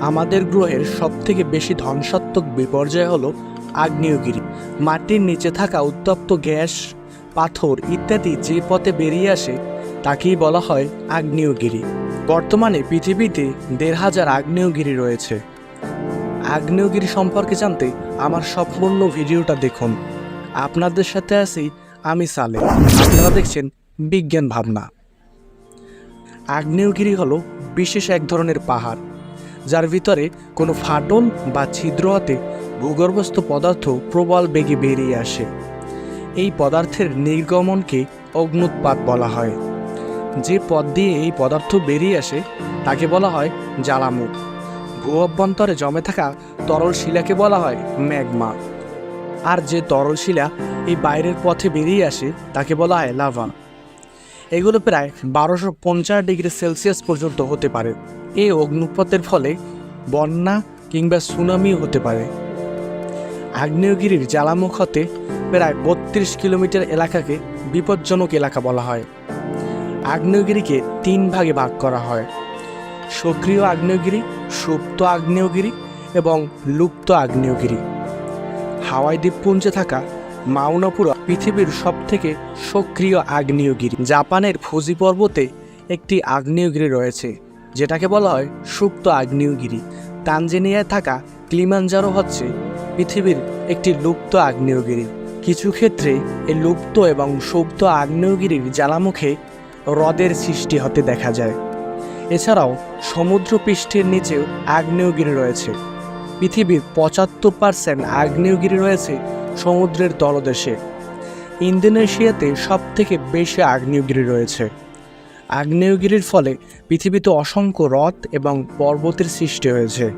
আমাদের গ্রহের সবথেকে বেশি ধ্বংসাত্মক বিপর্যয় হলো আগ্নেয়গিরি। মাটির নিচে থাকা উত্তপ্ত গ্যাস, পাথর ইত্যাদি যে পথে বেরিয়ে আসে, তাকেই বলা হয় আগ্নেয়গিরি। বর্তমানে পৃথিবীতে দেড় হাজার আগ্নেয়গিরি রয়েছে। আগ্নেয়গিরি সম্পর্কে জানতে আমার সম্পূর্ণ ভিডিওটা দেখুন। আপনাদের সাথে আছি আমি সালে আপনারা দেখছেন বিজ্ঞান ভাবনা। আগ্নেয়গিরি হলো বিশেষ এক ধরনের পাহাড়। যার ভিতরে কোনো ফাটল বা ছিদ্র হতে ভূগর্ভস্থ পদার্থ প্রবল বেগে বেরিয়ে আসে। এই পদার্থের নির্গমনকে অগ্নুৎপাত বলা হয়। যে পথ দিয়ে এই পদার্থ বেরিয়ে আসে, তাকে বলা হয় জ্বালামুখ। ভূ অভ্যন্তরে জমে থাকা তরল শিলাকে বলা হয় ম্যাগমা। আর যে তরল শিলা এই বাইরের পথে বেরিয়ে আসে, তাকে বলা হয় লাভা এগুলো প্রায় বারোশো পঞ্চাশ ডিগ্রি সেলসিয়াস পর্যন্ত হতে পারে। এই অগ্নুৎপাতের ফলে বন্যা কিংবা সুনামিও হতে পারে। আগ্নেয়গিরির জ্বালামুখ হতে প্রায় বত্রিশ কিলোমিটার এলাকাকে বিপজ্জনক এলাকা বলা হয়। আগ্নেয়গিরিকে তিন ভাগে ভাগ করা হয়। সক্রিয় আগ্নেয়গিরি, সুপ্ত আগ্নেয়গিরি এবং লুপ্ত আগ্নেয়গিরি। হাওয়াই দ্বীপপুঞ্জে থাকা মাউনাপুরা পৃথিবীর সবথেকে সক্রিয় আগ্নেয়গিরি। জাপানের ফুজি পর্বতে একটি আগ্নেয়গিরি রয়েছে। যেটাকে বলা হয় সুপ্ত আগ্নেয়গিরি। তানজেনিয়ায় থাকা ক্লিমানজারো হচ্ছে পৃথিবীর একটি লুপ্ত আগ্নেয়গিরি। কিছু ক্ষেত্রে এই লুপ্ত এবং সুপ্ত আগ্নেয়গিরির জ্বালামুখে হ্রদের সৃষ্টি হতে দেখা যায়। এছাড়াও সমুদ্র পৃষ্ঠের নিচেও আগ্নেয়গিরি রয়েছে। পৃথিবীর পঁচাত্তর পার্সেন্ট আগ্নেয়গিরি রয়েছে সমুদ্রের তলদেশে। ইন্দোনেশিয়াতে সবথেকে বেশি আগ্নেয়গিরি রয়েছে। আগ্নেয়গিরির ফলে পৃথিবীতে অসংখ্য হ্রদ এবং পর্বতের সৃষ্টি হয়েছে।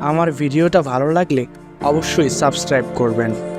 আমার ভিডিওটা ভালো লাগলে অবশ্যই সাবস্ক্রাইব করবেন।